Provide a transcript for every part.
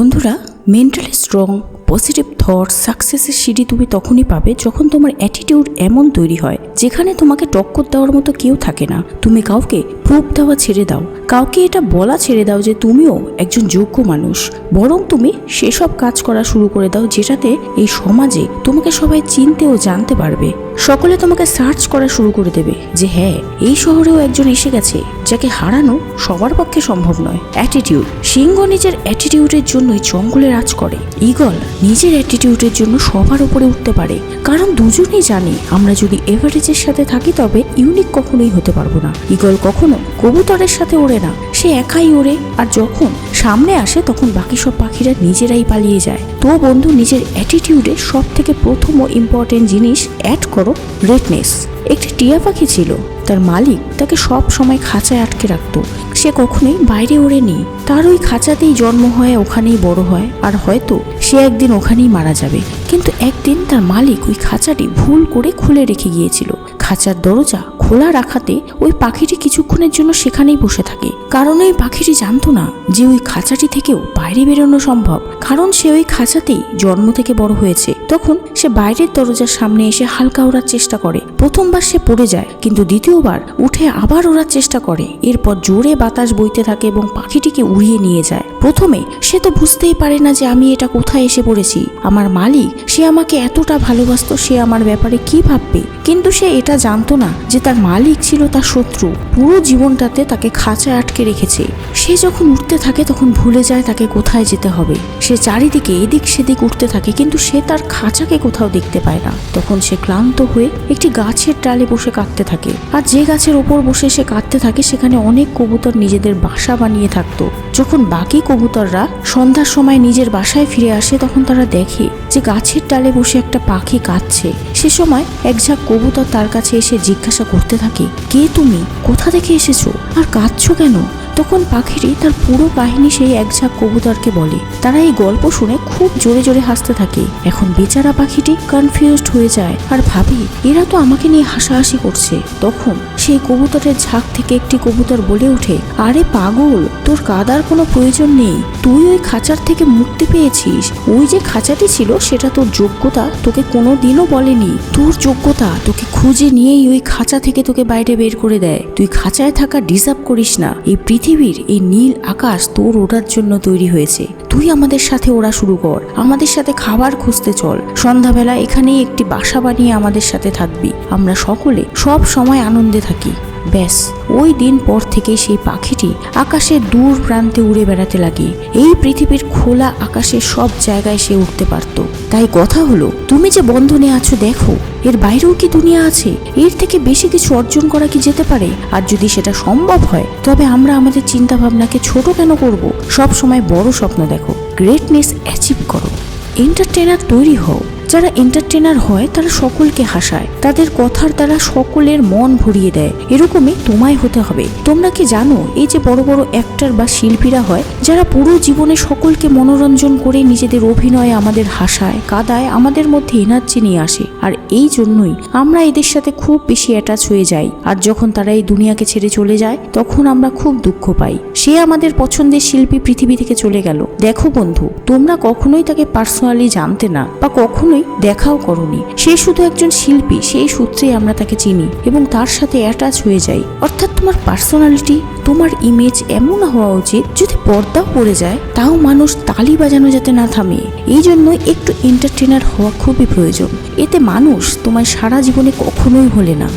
বন্ধুরা mentally strong positive thought সাকসেসের সিঁড়ি তুমি তখনই পাবে যখন তোমার অ্যাটিটিউড এমন তৈরি হয়, যেখানে তোমাকে টক্কর দেওয়ার মতো কেউ থাকে না। তুমি কাউকে প্রুফ দেওয়া ছেড়ে দাও। কাউকে এটা বলা ছেড়ে দাও যে তুমিও একজন যোগ্য মানুষ। বরং তুমি সেসব কাজ করা শুরু করে দাও যেটাতে এই সমাজে তোমাকে সবাই চিনতে ও জানতে পারবে। সকলে তোমাকে সার্চ করা শুরু করে দেবে যে হ্যাঁ এই শহরেও একজন এসে গেছে। যাকে হারানো সবার পক্ষে সম্ভব নয়। অ্যাটিটিউড সিংহ নিজের অ্যাটিটিউডের জন্যই জঙ্গলে রাজ করে। ইগল নিজের অ্যাটিটিউডের জন্য সবার উপরে উঠতে পারে। কারণ দুজনেই জানি, আমরা যদি এভারেজের সাথে থাকি তবে ইউনিক কখনোই হতে পারব না। ইগল কখনো কবুতরের সাথে ওড়ে না। সে একাই ওড়ে, আর যখন সামনে আসে তখন বাকি সব পাখিরা নিজেরাই পালিয়ে যায়। তো বন্ধু, নিজের অ্যাটিটিউডে সব থেকে প্রথম ও ইম্পর্টেন্ট জিনিস অ্যাড করো রেডনেস। একটি টিয়া পাখি ছিল, তার মালিক তাকে সব সময় খাঁচায় আটকে রাখতো। সে কখনোই বাইরে ওড়েনি। তার ওই খাঁচাতেই জন্ম হয় ওখানেই বড় হয়, আর হয়তো সে একদিন ওখানেই মারা যাবে। কিন্তু একদিন তার মালিক ওই খাঁচাটি ভুল করে খুলে রেখে গিয়েছিল। খাঁচার দরজা খোলা রাখাতে ওই পাখিটি কিছুক্ষণের জন্য সেখানেই বসে থাকে। কারণ ওই পাখিটি জানতো না যে ওই খাঁচাটি থেকেও বাইরে বেরোনো সম্ভব। কারণ সে ওই খাঁচাতেই জন্ম থেকে বড় হয়েছে। তখন সে বাইরের দরজার সামনে এসে হালকা ওড়ার চেষ্টা করে। প্রথমবার সে পড়ে যায়, কিন্তু দ্বিতীয়বার উঠে আবার ওড়ার চেষ্টা করে। এরপর জোরে বাতাস বইতে থাকে এবং পাখিটিকে উড়িয়ে নিয়ে যায়। প্রথমে সে তো বুঝতেই পারে না যে আমি এটা কোথায় এসে পড়েছি। আমার মালিক, সে আমাকে এতটা ভালোবাসতো, সে আমার ব্যাপারে কি ভাববে? কিন্তু সে এটা জানতো না যে তার মালিক ছিল তার শত্রু। পুরো জীবনটাতে তাকে খাঁচায় আটকে রেখেছে। সে যখন উঠতে থাকে, তখন ভুলে যায় তাকে কোথায় যেতে হবে। সে চারিদিকে এদিক সেদিক উঠতে থাকে, কিন্তু সে তার খাঁচাকে কোথাও দেখতে পায় না। তখন সে ক্লান্ত হয়ে একটি গাছের ডালে বসে কাঁদতে থাকে। আর যে গাছের ওপর বসে সে কাঁদতে থাকে, সেখানে অনেক কবুতর নিজেদের বাসা বানিয়ে থাকতো। যখন বাকি কবুতররা সন্ধ্যার সময় নিজের বাসায় ফিরে আসে, তখন তারা দেখে যে গাছের ডালে বসে একটা পাখি কাঁদছে। সে সময় এক ঝাঁক কবুতর তার কাছে এসে জিজ্ঞাসা করতে থাকে, কে তুমি? কোথা থেকে এসেছ? আর কাঁদছো কেন? তখন পাখিটি তার পুরো কাহিনী সেই এক ঝাঁক কবুতরকে বলে। তারা এই গল্প শুনে খুব জোরে জোরে হাসতে থাকে। এখন বেচারা পাখিটি কনফিউজড হয়ে যায় আর ভাবে, এরা তো আমাকে নিয়ে হাসাহাসি করছে। তখন সেই কবুতরের ঝাঁক থেকে একটি কবুতর বলে ওঠে, আরে পাগল, তোর কাদার কোনো প্রয়োজন নেই। তুই ওই খাঁচার থেকে মুক্তি পেয়েছিস। ওই যে খাঁচাটি ছিল, সেটা তোর যোগ্যতা তোকে কোনো দিনও বলেনি। তোর যোগ্যতা তোকে খুঁজে নিয়েই ওই খাঁচা থেকে তোকে বাইরে বের করে দেয়। তুই খাঁচায় থাকা ডিজার্ভ করিস না। এই পৃথিবীর এই নীল আকাশ তোর ওড়ার জন্য তৈরি হয়েছে। তুই আমাদের সাথে ওড়া শুরু কর। আমাদের সাথে খাবার খুঁজতে চল। সন্ধ্যাবেলা এখানেই একটি বাসা বানিয়ে আমাদের সাথে থাকবি। আমরা সকলে সব সময় আনন্দে থাকি। ব্যাস, ওই দিন পর থেকে সেই পাখিটি আকাশের দূর প্রান্তে উড়ে বেড়াতে লাগে। এই পৃথিবীর খোলা আকাশে সব জায়গায় সে উঠতে পারত। তাই কথা হলো, তুমি যে বন্ধনে আছো দেখো, এর বাইরেও কি দুনিয়া আছে? এর থেকে বেশি কিছু অর্জন করা কি যেতে পারে? আর যদি সেটা সম্ভব হয়, তবে আমরা আমাদের চিন্তা ভাবনাকে ছোট কেন করব? সব সময় বড় স্বপ্ন দেখো গ্রেটনেস অ্যাচিভ করো। এন্টারটেনার তৈরি হও। যারা এন্টারটেনার হয়, তারা সকলকে হাসায়। তাদের কথার দ্বারা সকলের মন ভরিয়ে দেয়। এরকমই তোমায় হতে হবে। তোমরা কি জানো, এই যে বড় বড় অ্যাক্টর বা শিল্পীরা হয়, যারা পুরো জীবনে সকলকে মনোরঞ্জন করে নিজেদের অভিনয়ে আমাদের হাসায়, কাদায় আমাদের মধ্যে এনার্জি নিয়ে আসে। আর এই জন্যই আমরা এদের সাথে খুব বেশি অ্যাটাচ হয়ে যাই। আর যখন তারা এই দুনিয়াকে ছেড়ে চলে যায়, তখন আমরা খুব দুঃখ পাই। সে আমাদের পছন্দের শিল্পী পৃথিবী থেকে চলে গেল। দেখো বন্ধু, তোমরা কখনোই তাকে পার্সোনালি জানতে না বা কখনোই দেখাও করনি। সে শুধু একজন শিল্পী, সেই সূত্রে আমরা তাকে চিনি এবং তার সাথে অ্যাটাচ হয়ে যাই। অর্থাৎ তোমার পার্সোনালিটি তোমার ইমেজ এমন হওয়া উচিত যদি পর্দাও পড়ে যায়, তাও মানুষ তালি বাজানো যাতে না থামে। এই জন্য একটু এন্টারটেনার হওয়া খুবই প্রয়োজন। এতে মানুষ তোমায় সারা জীবনে কখনোই হলে না।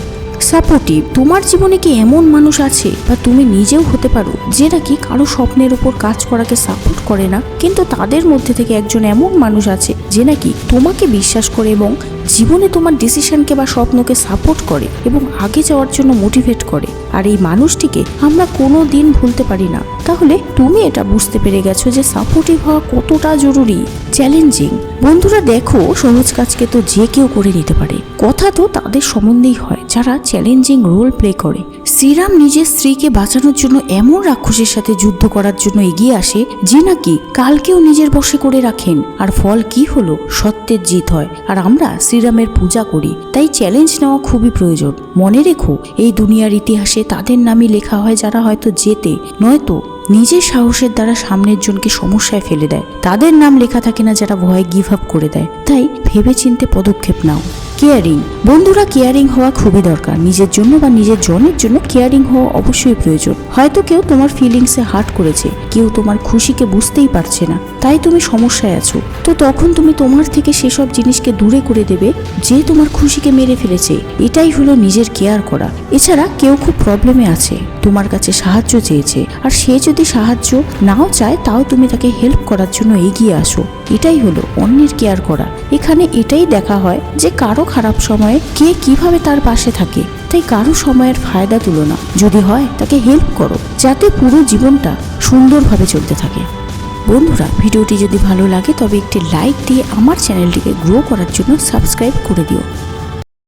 সাপোর্টিভ তোমার জীবনে কি এমন মানুষ আছে বা তুমি নিজেও হতে পারো যে নাকি কারও স্বপ্নের উপর কাজ করাকে সাপোর্ট করে না? কিন্তু তাদের মধ্যে থেকে একজন এমন মানুষ আছে যে নাকি তোমাকে বিশ্বাস করে এবং জীবনে তোমার ডিসিশনকে বা স্বপ্নকে সাপোর্ট করে এবং আগে যাওয়ার জন্য মোটিভেট করে। আর এই মানুষটিকে আমরা কোনো দিন ভুলতে পারি না। তাহলে তুমি এটা বুঝতে পেরে গেছো যে সাপোর্টিভ হওয়া কতটা জরুরি। চ্যালেঞ্জিং বন্ধুরা, দেখো, সহজ কাজকে তো যে কেউ করে নিতে পারে। কথা তো তাদের সম্বন্ধেই হয়, যারা চ্যালেঞ্জিং রোল প্লে করে। শ্রীরাম নিজের স্ত্রীকে বাঁচানোর জন্য এমন রাক্ষসের সাথে যুদ্ধ করার জন্য এগিয়ে আসে, যে নাকি কালকেও নিজের বশে করে রাখেন। আর ফল কি হলো? সত্যের জিত হয়। আর আমরা শ্রীরামের পূজা করি। তাই চ্যালেঞ্জ নেওয়া খুবই প্রয়োজন। মনে রেখো, এই দুনিয়ার ইতিহাসে তাদের নামই লেখা হয় যারা হয়তো জেতে, নয়তো নিজের সাহসের দ্বারা সামনের জনকে সমস্যায় ফেলে দেয়। তাদের নাম লেখা থাকে না যারা ভয়ে গিভ আপ করে দেয়। তাই ভেবেচিন্তে পদক্ষেপ নাও। কেয়ারিং বন্ধুরা কেয়ারিং হওয়া খুবই দরকার। নিজের জন্য বা নিজের জনের জন্য কেয়ারিং হওয়া অবশ্যই প্রয়োজন। হয়তো কেউ তোমার ফিলিংসে হার্ট করেছে। কেউ তোমার খুশিকে বুঝতেই পারছে না। তাই তুমি সমস্যায় আছো। তো তখন তুমি তোমার থেকে সেসব জিনিসকে দূরে করে দেবে, যে তোমার খুশিকে মেরে ফেলেছে। এটাই হলো নিজের কেয়ার করা। এছাড়া কেউ খুব প্রবলেমে আছে। তোমার কাছে সাহায্য চেয়েছে। আর সে যদি সাহায্য নাও চায়, তাও তুমি তাকে হেল্প করার জন্য এগিয়ে আসো। এটাই হলো অন্যের কেয়ার করা। এখানে এটাই দেখা হয় যে কারও খারাপ সময়ে কে কীভাবে তার পাশে থাকে, তাই কারও সময়ের ফায়দা তুলো না। যদি হয়, তাকে হেল্প করো, যাতে পুরো জীবনটা সুন্দরভাবে চলতে থাকে। বন্ধুরা, ভিডিওটি যদি ভালো লাগে, তবে একটি লাইক দিয়ে আমার চ্যানেলটিকে গ্রো করার জন্য সাবস্ক্রাইব করে দিও।